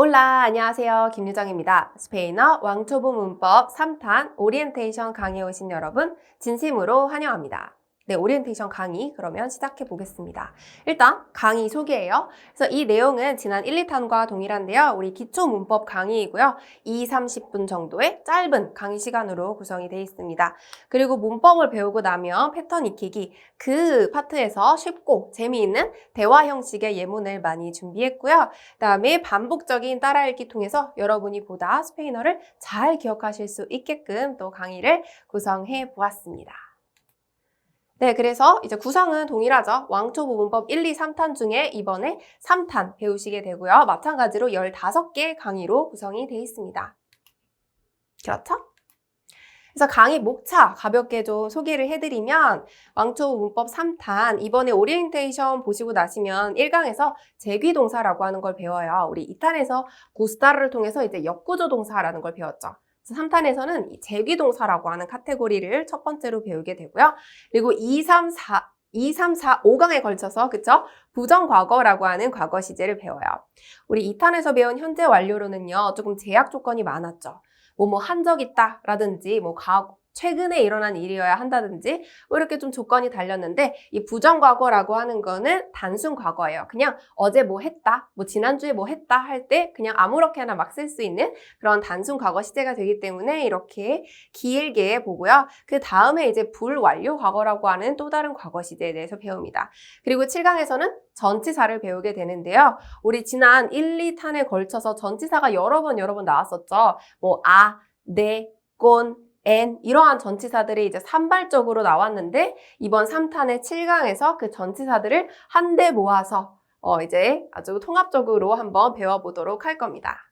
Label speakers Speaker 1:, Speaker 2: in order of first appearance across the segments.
Speaker 1: 올라, 안녕하세요. 김유정입니다. 스페인어 왕초보 문법 3탄 오리엔테이션 강의에 오신 여러분 진심으로 환영합니다. 네, 오리엔테이션 강의 그러면 시작해 보겠습니다. 일단 강의 소개예요. 그래서 이 내용은 지난 1, 2탄과 동일한데요. 우리 기초 문법 강의이고요. 2, 30분 정도의 짧은 강의 시간으로 구성이 되어 있습니다. 그리고 문법을 배우고 나면 패턴 익히기 그 파트에서 쉽고 재미있는 대화 형식의 예문을 많이 준비했고요. 그다음에 반복적인 따라 읽기 통해서 여러분이 보다 스페인어를 잘 기억하실 수 있게끔 또 강의를 구성해 보았습니다. 네, 그래서 이제 구성은 동일하죠. 왕초보 문법 1, 2, 3탄 중에 이번에 3탄 배우시게 되고요. 마찬가지로 15개 강의로 구성이 되어 있습니다. 그렇죠? 그래서 강의 목차 가볍게 좀 소개를 해드리면 왕초보 문법 3탄 이번에 오리엔테이션 보시고 나시면 1강에서 제귀동사라고 하는 걸 배워요. 우리 2탄에서 구스타르를 통해서 이제 역구조 동사라는 걸 배웠죠. 3탄에서는 이 제귀동사라고 하는 카테고리를 첫 번째로 배우게 되고요. 그리고 2, 3, 4, 2, 3, 4, 5강에 걸쳐서 그쵸? 부정과거라고 하는 과거 시제를 배워요. 우리 2탄에서 배운 현재 완료로는요. 조금 제약 조건이 많았죠. 뭐뭐 한 적 있다 라든지 뭐 과, 최근에 일어난 일이어야 한다든지 뭐 이렇게 좀 조건이 달렸는데 이 부정과거라고 하는 거는 단순 과거예요. 그냥 어제 뭐 했다, 뭐 지난주에 뭐 했다 할 때 그냥 아무렇게나 막 쓸 수 있는 그런 단순 과거 시제가 되기 때문에 이렇게 길게 보고요. 그 다음에 이제 불완료 과거라고 하는 또 다른 과거 시제에 대해서 배웁니다. 그리고 7강에서는 전치사를 배우게 되는데요. 우리 지난 1, 2탄에 걸쳐서 전치사가 여러 번 여러 번 나왔었죠. 뭐 아, 네, 꼰, and 이러한 전치사들이 이제 산발적으로 나왔는데 이번 3탄의 7강에서 그 전치사들을 한데 모아서 어 이제 아주 통합적으로 한번 배워보도록 할 겁니다.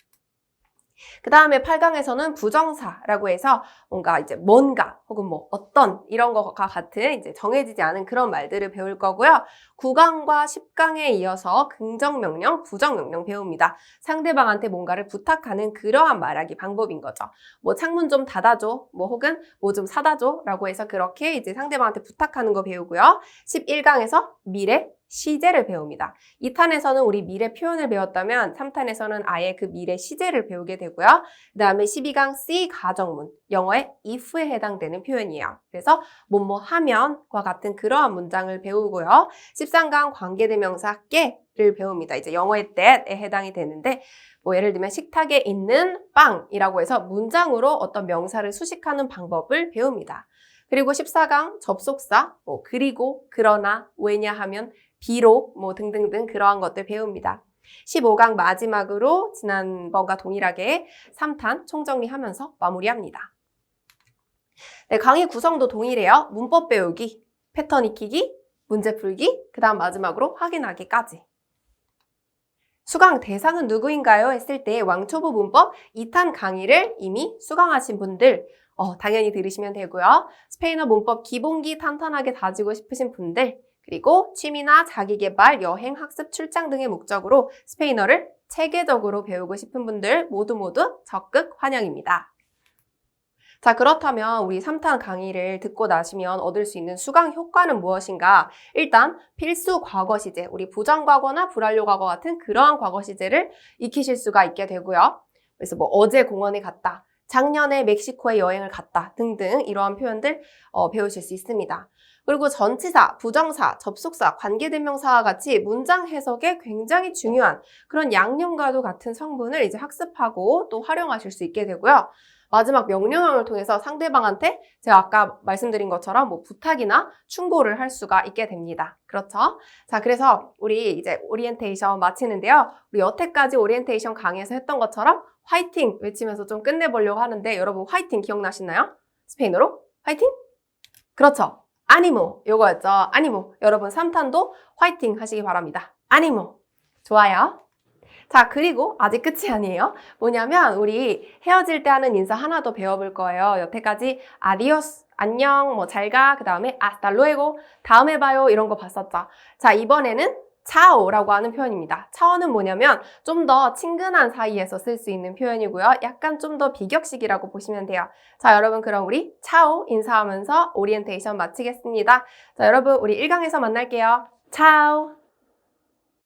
Speaker 1: 그 다음에 8강에서는 부정사라고 해서 뭔가 이제 뭔가 혹은 뭐 어떤 이런 것과 같은 이제 정해지지 않은 그런 말들을 배울 거고요. 9강과 10강에 이어서 긍정명령, 부정명령 배웁니다. 상대방한테 뭔가를 부탁하는 그러한 말하기 방법인 거죠. 뭐 창문 좀 닫아줘, 뭐 혹은 뭐 좀 사다 줘 라고 해서 그렇게 이제 상대방한테 부탁하는 거 배우고요. 11강에서 미래, 시제를 배웁니다. 2탄에서는 우리 미래 표현을 배웠다면 3탄에서는 아예 그 미래 시제를 배우게 되고요. 그 다음에 12강 C 가정문, 영어의 if에 해당되는 표현이에요. 그래서 뭐뭐 하면과 같은 그러한 문장을 배우고요. 13강 관계대명사 깨를 배웁니다. 이제 영어의 that에 해당이 되는데 뭐 예를 들면 식탁에 있는 빵이라고 해서 문장으로 어떤 명사를 수식하는 방법을 배웁니다. 그리고 14강 접속사, 뭐 그리고, 그러나, 왜냐하면, 비록, 뭐 등등등 그러한 것들 배웁니다. 15강 마지막으로 지난번과 동일하게 3탄 총정리하면서 마무리합니다. 네, 강의 구성도 동일해요. 문법 배우기, 패턴 익히기, 문제 풀기, 그 다음 마지막으로 확인하기까지. 수강 대상은 누구인가요? 했을 때 왕초보 문법 2탄 강의를 이미 수강하신 분들 어, 당연히 들으시면 되고요. 스페인어 문법 기본기 탄탄하게 다지고 싶으신 분들 그리고 취미나 자기개발, 여행, 학습, 출장 등의 목적으로 스페인어를 체계적으로 배우고 싶은 분들 모두 모두 적극 환영입니다. 자, 그렇다면 우리 3탄 강의를 듣고 나시면 얻을 수 있는 수강 효과는 무엇인가? 일단 필수 과거 시제, 우리 부정 과거나 불완료 과거 같은 그러한 과거 시제를 익히실 수가 있게 되고요. 그래서 뭐 어제 공원에 갔다, 작년에 멕시코에 여행을 갔다 등등 이러한 표현들 어, 배우실 수 있습니다. 그리고 전치사, 부정사, 접속사, 관계대명사와 같이 문장 해석에 굉장히 중요한 그런 양념과도 같은 성분을 이제 학습하고 또 활용하실 수 있게 되고요. 마지막 명령형을 통해서 상대방한테 제가 아까 말씀드린 것처럼 뭐 부탁이나 충고를 할 수가 있게 됩니다. 그렇죠? 자, 그래서 우리 이제 오리엔테이션 마치는데요. 우리 여태까지 오리엔테이션 강의에서 했던 것처럼 화이팅 외치면서 좀 끝내보려고 하는데 여러분 화이팅 기억나시나요? 스페인어로? 화이팅? 그렇죠. 아니모 요거였죠. 아니모 여러분 3탄도 화이팅 하시기 바랍니다. 아니모 좋아요. 자 그리고 아직 끝이 아니에요. 뭐냐면 우리 헤어질 때 하는 인사 하나 더 배워볼 거예요. 여태까지 아디오스 안녕 뭐 잘가 그 다음에 아스탈로에고 다음에 봐요 이런 거 봤었죠. 자 이번에는 차오라고 하는 표현입니다. 차오는 뭐냐면 좀 더 친근한 사이에서 쓸 수 있는 표현이고요. 약간 좀 더 비격식이라고 보시면 돼요. 자, 여러분 그럼 우리 차오 인사하면서 오리엔테이션 마치겠습니다. 자, 여러분 우리 1강에서 만날게요. 차오!